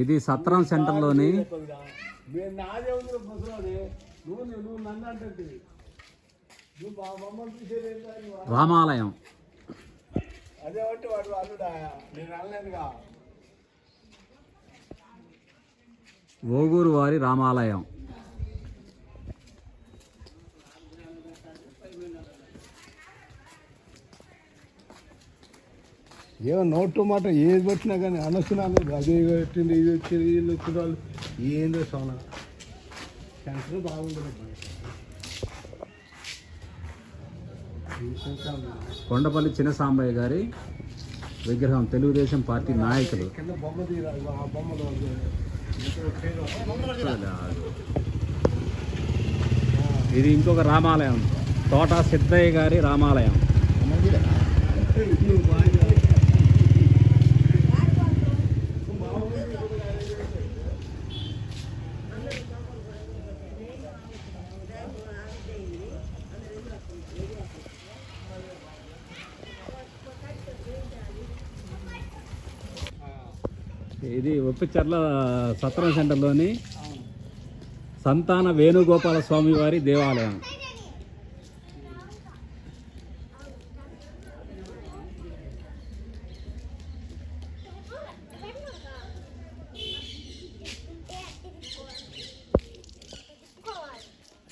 ఇది సత్రం సెంటర్లోని నేను ఓగూరు వారి రామాలయం. ఏమో నోటు మాట ఏది పెట్టినా కానీ అనొస్తున్నాను అది పెట్టింది ఇది వచ్చింది వీళ్ళు వచ్చిన వాళ్ళు ఏందో సోనా. సెంటర్ బాగుంది కొండపల్లి చిన్నసాంబయ్య గారి విగ్రహం తెలుగుదేశం పార్టీ నాయకులు. ఇది ఇంకొక రామాలయం. తోట సిద్ధయ్య గారి రామాలయం. ఇది ఒప్పిచర్ల సత్రం సెంటర్లోని సంతాన వేణుగోపాల స్వామి వారి దేవాలయం.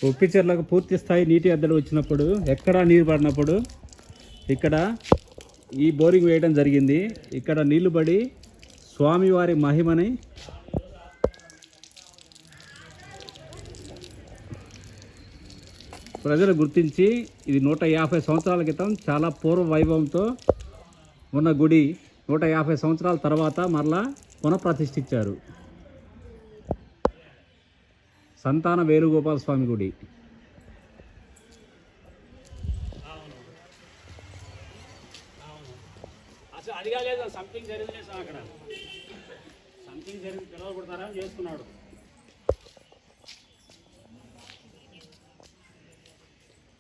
ఒప్పిచెర్లకు పూర్తి స్థాయి నీటి ఎద్దడి వచ్చినప్పుడు ఎక్కడ నీరు పడినప్పుడు ఇక్కడ ఈ బోరింగ్ వేయడం జరిగింది. ఇక్కడ నీళ్ళు పడి స్వామివారి మహిమని ప్రజలు గుర్తించి ఇది నూట యాభై సంవత్సరాల క్రితం చాలా పూర్వ వైభవంతో ఉన్న గుడి నూట యాభై సంవత్సరాల తర్వాత మరలా పునఃప్రతిష్ఠించారు. సంతాన వేణుగోపాల స్వామి గుడి. సంథింగ్ జరిగింది సార్ అక్కడ. సంథింగ్ జరిగింది పిల్లలు కొడతారా చేసుకున్నాడు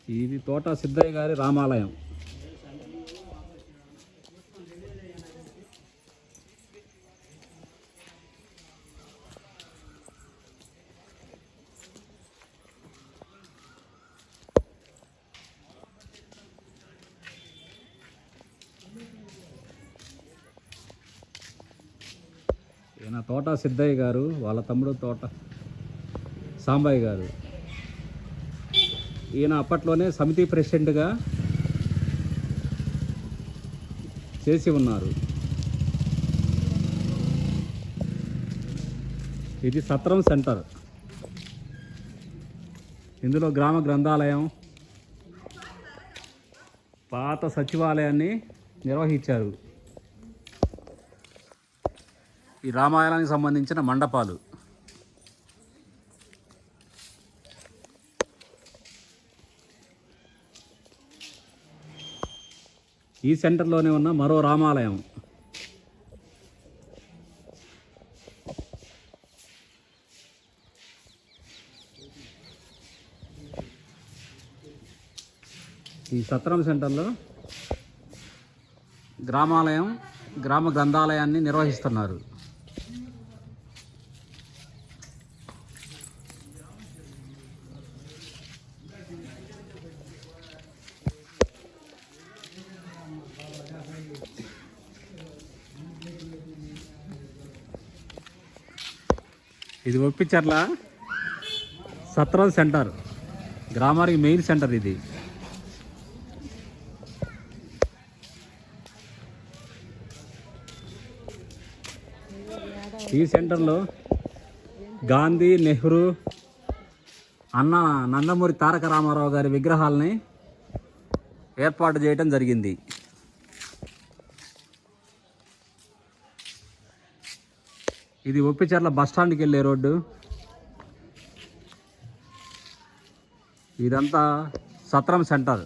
ఇది తోట సిద్ధయ్య గారి రామాలయం. ఈయన తోట సిద్ధయ్య గారు వాళ్ళ తమ్ముడు తోట సాంబయ్య గారు. ఈయన అప్పట్లోనే సమితి ప్రెసిడెంట్గా చేసి ఉన్నారు. ఇది సత్రం సెంటర్. ఇందులో గ్రామ గ్రంథాలయం పాత సచివాలయాన్ని నిర్వహించారు. ఈ రామాయణానికి సంబంధించిన మండపాలు. ఈ సెంటర్లోనే ఉన్న మరో రామాలయం. ఈ సత్రం సెంటర్లో గ్రామాలయం గ్రామ గ్రంథాలయాన్ని నిర్వహిస్తున్నారు. ఇది ఒప్పిచర్ల? సత్రం సెంటర్. గ్రామానికి మెయిన్ సెంటర్ ఇది. ఈ సెంటర్లో గాంధీ నెహ్రూ అన్న నందమూరి తారక రామారావు గారి విగ్రహాలని ఏర్పాటు చేయడం జరిగింది. ఇది ఒప్పిచర్ల బస్ స్టాండ్కి వెళ్ళే రోడ్డు. ఇదంతా సత్రం సెంటర్.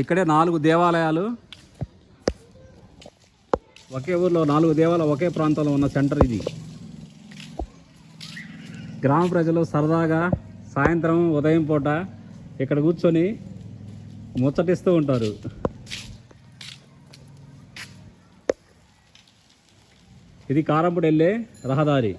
ఇక్కడే నాలుగు దేవాలయాలు. ఒకే ఊర్లో నాలుగు దేవాలయాలు ఒకే ప్రాంతంలో ఉన్న సెంటర్ ఇది. గ్రామ ప్రజలు సరదాగా సాయంత్రం ఉదయం పూట ఇక్కడ కూర్చొని ముచ్చటిస్తూ ఉంటారు. ఇది కారంపూడి వెళ్ళే రహదారి.